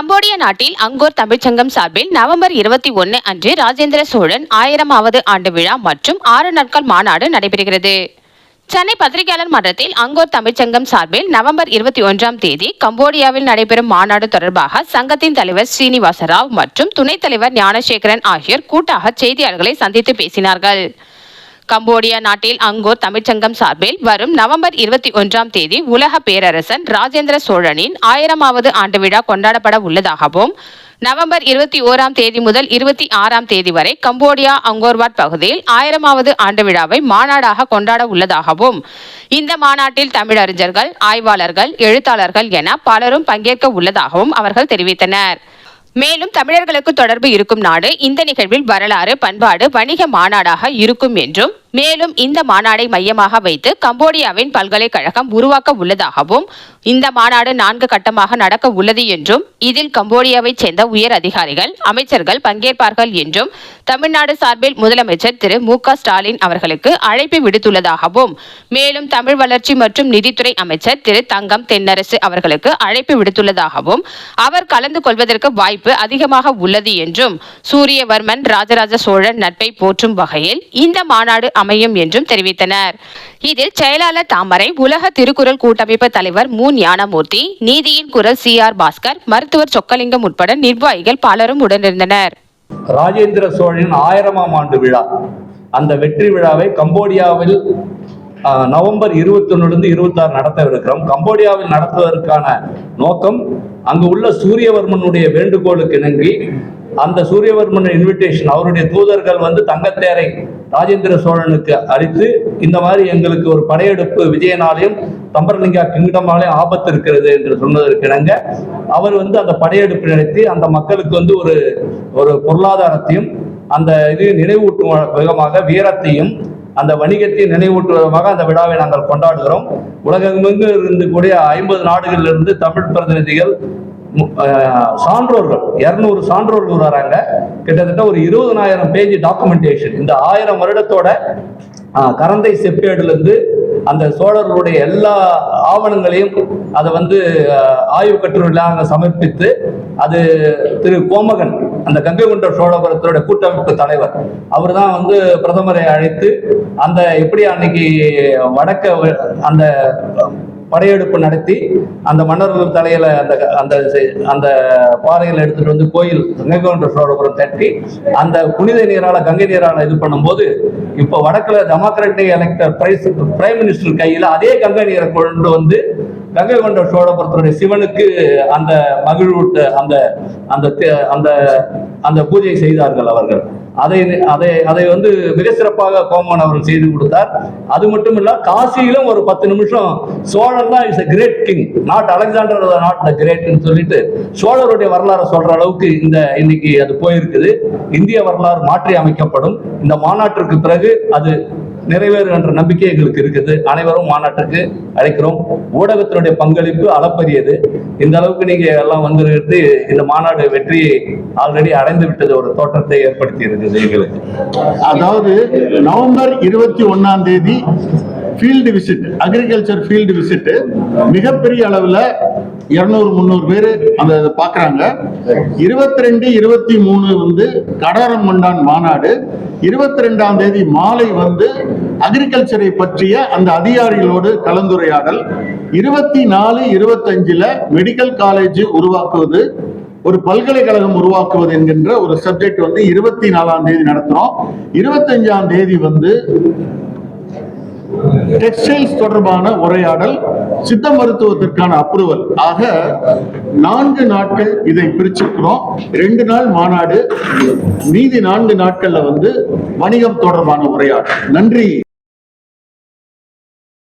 கம்போடிய நாட்டில் அங்கோர் தமிழ்ச்சங்கம் சார்பில் நவம்பர் இருபத்தி ஒன்று அன்று ராஜேந்திர சோழன் ஆயிரமாவது ஆண்டு விழா மற்றும் ஆறு நாட்கள் மாநாடு நடைபெறுகிறது. சென்னை பத்திரிகையாளர் மன்றத்தில் அங்கோர் தமிழ்ச்சங்கம் சார்பில் நவம்பர் இருபத்தி ஒன்றாம் தேதி கம்போடியாவில் நடைபெறும் மாநாடு தொடர்பாக சங்கத்தின் தலைவர் ஸ்ரீனிவாச ராவ் மற்றும் துணைத் தலைவர் ஞானசேகரன் ஆகியோர் கூட்டாக செய்தியாளர்களை சந்தித்து பேசினார்கள். கம்போடியா நாட்டில் அங்கோர் தமிழ்ச்சங்கம் சார்பில் வரும் நவம்பர் இருபத்தி ஒன்றாம் தேதி உலக பேரரசன் ராஜேந்திர சோழனின் ஆயிரமாவது ஆண்டு விழா கொண்டாடப்பட உள்ளதாகவும் நவம்பர் இருபத்தி ஓராம் தேதி முதல் இருபத்தி ஆறாம் தேதி வரை கம்போடியா அங்கோர்வாட் பகுதியில் ஆயிரமாவது ஆண்டு விழாவை மாநாடாக கொண்டாட உள்ளதாகவும் இந்த மாநாட்டில் தமிழறிஞர்கள் ஆய்வாளர்கள் எழுத்தாளர்கள் என பலரும் பங்கேற்க உள்ளதாகவும் அவர்கள் தெரிவித்தனர். மேலும் தமிழர்களுக்கு தொடர்பு இருக்கும் நாடு இந்த நிகழ்வில் வரலாறு பண்பாடு வணிக மாநாடாக இருக்கும் என்றும் மேலும் இந்த மாநாடை மையமாக வைத்து கம்போடியாவின் பல்கலைக்கழகம் உருவாக்க உள்ளதாகவும் இந்த மாநாடு நான்கு கட்டமாக நடக்க உள்ளது என்றும் இதில் கம்போடியாவைச் சேர்ந்த உயர் அதிகாரிகள் அமைச்சர்கள் பங்கேற்பார்கள் என்றும் தமிழ்நாடு சார்பில் முதலமைச்சர் திரு மு க ஸ்டாலின் அவர்களுக்கு அழைப்பு விடுத்துள்ளதாகவும் மேலும் தமிழ் வளர்ச்சி மற்றும் நிதித்துறை அமைச்சர் திரு தங்கம் தென்னரசு அவர்களுக்கு அழைப்பு விடுத்துள்ளதாகவும் அவர் கலந்து கொள்வதற்கு வாய்ப்பு அதிகமாக உள்ளது என்றும் சூரியவர்மன் ராஜராஜ சோழன் நட்பை போற்றும் வகையில் இந்த மாநாடு அமையும் என்றும் தெரிவித்தனர். இதில் செயலாளர் தாமரை உலக திருக்குறள் கூட்டமைப்பு தலைவர் மு. ஞானமூர்த்தி நீதியின் குரல் சி. ஆர். பாஸ்கர் மருத்துவர் சொக்கலிங்கம் உட்பட நிர்வாகிகள் பலரும் உடனிருந்தனர். ராஜேந்திர சோழனின் ஆயிரமாம் ஆண்டு விழா. அந்த வெற்றி விழாவை கம்போடியாவில் ஆஹ், நவம்பர் இருபத்தொன்னுலேருந்து இருபத்தாறு நடத்தவிருக்கிறோம். கம்போடியாவில் நடத்துவதற்கான நோக்கம் அங்கு உள்ள சூரியவர்மனுடைய வேண்டுகோளுக்கு இணங்கி அந்த சூரியவர்மன் இன்விடேஷன் அவருடைய தூதர்கள் வந்து தங்கத்தேரை ராஜேந்திர சோழனுக்கு அளித்து இந்த மாதிரி எங்களுக்கு ஒரு படையெடுப்பு விஜயனாலையும் தம்பரலிங்கா கிங்டமாலையும் ஆபத்து இருக்கிறது என்று சொன்னதற்கு இணங்க அவர் வந்து அந்த படையெடுப்பு நடத்தி அந்த மக்களுக்கு வந்து ஒரு ஒரு பொருளாதாரத்தையும் அந்த இது நினைவூட்டும் விதமாக வீரத்தையும் அந்த வணிகத்தை நினைவூட்டுவதமாக அந்த விழாவை நாங்கள் கொண்டாடுகிறோம். உலகமெங்கு இருந்து கூடிய ஐம்பது நாடுகளிலிருந்து தமிழ் பிரதிநிதிகள் சான்றோர்கள் இருநூறு சான்றோர்கள் வராங்க. கிட்டத்தட்ட ஒரு இருபதனாயிரம் பேஜ் டாக்குமெண்டேஷன் இந்த ஆயிரம் வருடத்தோட கரந்தை செப்பேடுலேருந்து அந்த சோழர்களுடைய எல்லா ஆவணங்களையும் அதை வந்து ஆய்வு கட்டுரைகளாக சமர்ப்பித்து அது திரு கோமகன் அந்த கங்கை கொண்ட சோழபுரத்தோட கூட்டமைப்பு தலைவர் அவர் தான் வந்து பிரதமரை அழைத்து அந்த எப்படி அன்னைக்கு வடக்க அந்த படையெடுப்பு நடத்தி அந்த மன்னர்கள் தலையில அந்த அந்த அந்த பாறையில் எடுத்துட்டு வந்து கோயில் கங்கை கொண்ட சோழபுரம் தட்டி அந்த புனித நீரால கங்கை நீரால இது பண்ணும்போது இப்போ வடக்குல democratic elector price prime minister கையில அதே கங்கை நீரை கொண்டு வந்து கங்கை கொண்ட சோழபுரத்தினுடைய சிவனுக்கு அந்த மகிழ்வூட்ட அந்த அந்த தே- அந்த அந்த பூஜை செய்தார்கள் அவர்கள். அதை அதை அதை வந்து மிக சிறப்பாக கோமன் அவர்கள் செய்து கொடுத்தார். அது மட்டும் இல்ல காசியிலும் ஒரு பத்து நிமிஷம் சோழன் தான் is a great king not Alexander not the கிரேட்னு சொல்லிட்டு சோழருடைய வரலாறை சொல்ற அளவுக்கு இந்த இன்னைக்கு அது போயிருக்குது. இந்திய வரலாறு மாற்றி அமைக்கப்படும். இந்த மாநாட்டிற்கு பிறகு அது நிறைவேறும் என்ற நம்பிக்கை எங்களுக்கு இருக்குது. அனைவரும் மாநாட்டுக்கு அழைக்கிறோம். ஊடகத்தினுடைய பங்களிப்பு அளப்பரியது. இந்த அளவுக்கு நீங்க எல்லாம் வந்திருக்கிறது இந்த மாநாடு வெற்றியை ஆல்ரெடி அடைந்து விட்டது. ஒரு தோற்றத்தை ஏற்படுத்தி இருக்குது. எங்களுக்கு. அதாவது நவம்பர் இருபத்தி ஒன்னாம் தேதி field visit agriculture field visit மிகப்பெரிய அளவுல இருநூறு முந்நூறு பேர் அந்த இதை பார்க்கறாங்க. இருபத்தி ரெண்டு இருபத்தி மூணு வந்து கடாரம் கொண்டான் மாநாடு. இருபத்தி ரெண்டாம் தேதி மாலை வந்து அக்ரிகல்ச்சரை பற்றிய அந்த அதிகாரிகளோடு கலந்துரையாடல். இருபத்தி நாலு இருபத்தஞ்சுல மெடிக்கல் காலேஜ் உருவாக்குவது ஒரு பல்கலைக்கழகம் உருவாக்குவது என்கின்ற ஒரு சப்ஜெக்ட் வந்து இருபத்தி நாலாம் தேதி நடத்துறோம். இருபத்தஞ்சாம் தேதி வந்து டெக்ஸ்டைல்ஸ் தொடர்பான உரையாடல் சித்த மருத்துவத்திற்கான அப்ரூவல் ஆக நான்கு நாட்கள் இதை பிரிச்சிருக்கிறோம். ரெண்டு நாள் மாநாடு மீதி நான்கு நாட்கள்ல வந்து வணிகம் தொடர்பான உரையாடல். நன்றி.